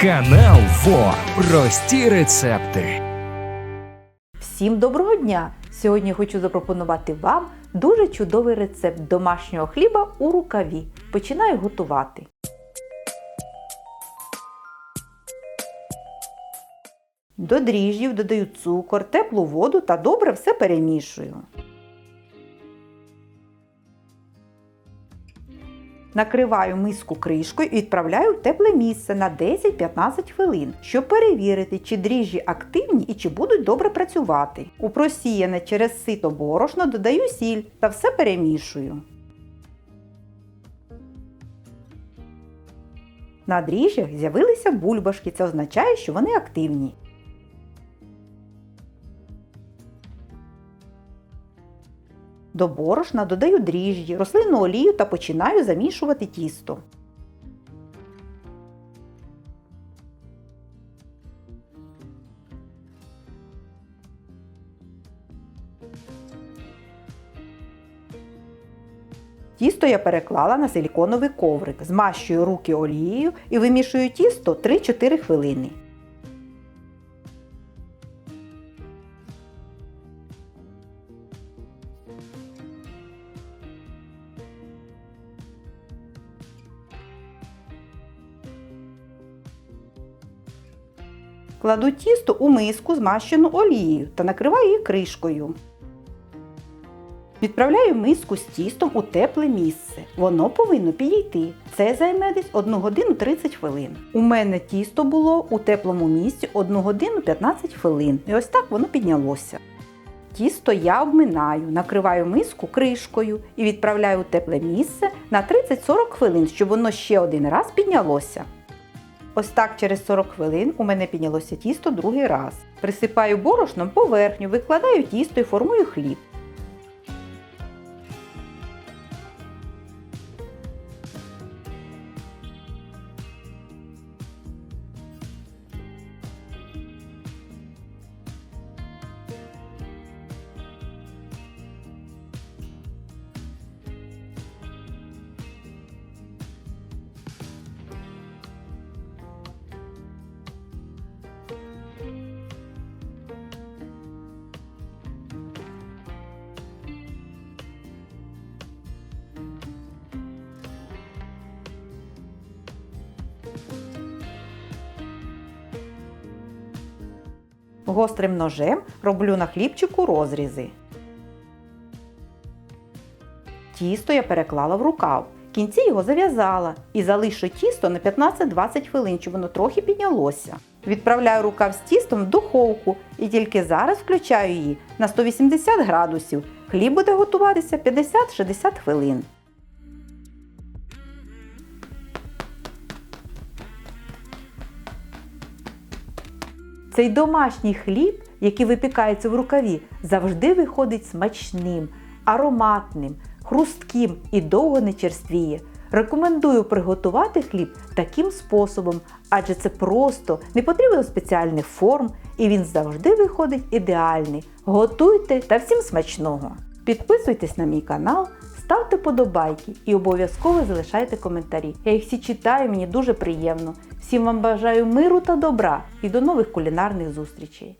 Канал ФО. Прості рецепти. Всім доброго дня! Сьогодні хочу запропонувати вам дуже чудовий рецепт домашнього хліба у рукаві. Починаю готувати. До дріжджів додаю цукор, теплу воду та добре все перемішую. Накриваю миску кришкою і відправляю в тепле місце на 10-15 хвилин, щоб перевірити, чи дріжджі активні і чи будуть добре працювати. У просіяне через сито борошно додаю сіль та все перемішую. На дріжджах з'явилися бульбашки, це означає, що вони активні. До борошна додаю дріжджі, рослинну олію та починаю замішувати тісто. Тісто я переклала на силіконовий коврик, змащую руки олією і вимішую тісто 3-4 хвилини. Кладу тісто у миску, змащену олією та накриваю її кришкою. Відправляю миску з тістом у тепле місце. Воно повинно підійти. Це займе десь 1 годину 30 хвилин. У мене тісто було у теплому місці 1 годину 15 хвилин. І ось так воно піднялося. Тісто я обминаю, накриваю миску кришкою і відправляю у тепле місце на 30-40 хвилин, щоб воно ще один раз піднялося. Ось так через 40 хвилин у мене піднялося тісто другий раз. Присипаю борошном поверхню, викладаю тісто і формую хліб. Гострим ножем роблю на хлібчику розрізи. Тісто я переклала в рукав. Кінці його зав'язала і залишу тісто на 15-20 хвилин, щоб воно трохи піднялося. Відправляю рукав з тістом в духовку і тільки зараз включаю її на 180 градусів. Хліб буде готуватися 50-60 хвилин. Цей домашній хліб, який випікається в рукаві, завжди виходить смачним, ароматним, хрустким і довго не черствіє. Рекомендую приготувати хліб таким способом, адже це просто, не потрібно спеціальних форм і він завжди виходить ідеальний. Готуйте та всім смачного! Підписуйтесь на мій канал, ставте подобайки і обов'язково залишайте коментарі. Я їх всі читаю, мені дуже приємно. Всім вам бажаю миру та добра і до нових кулінарних зустрічей!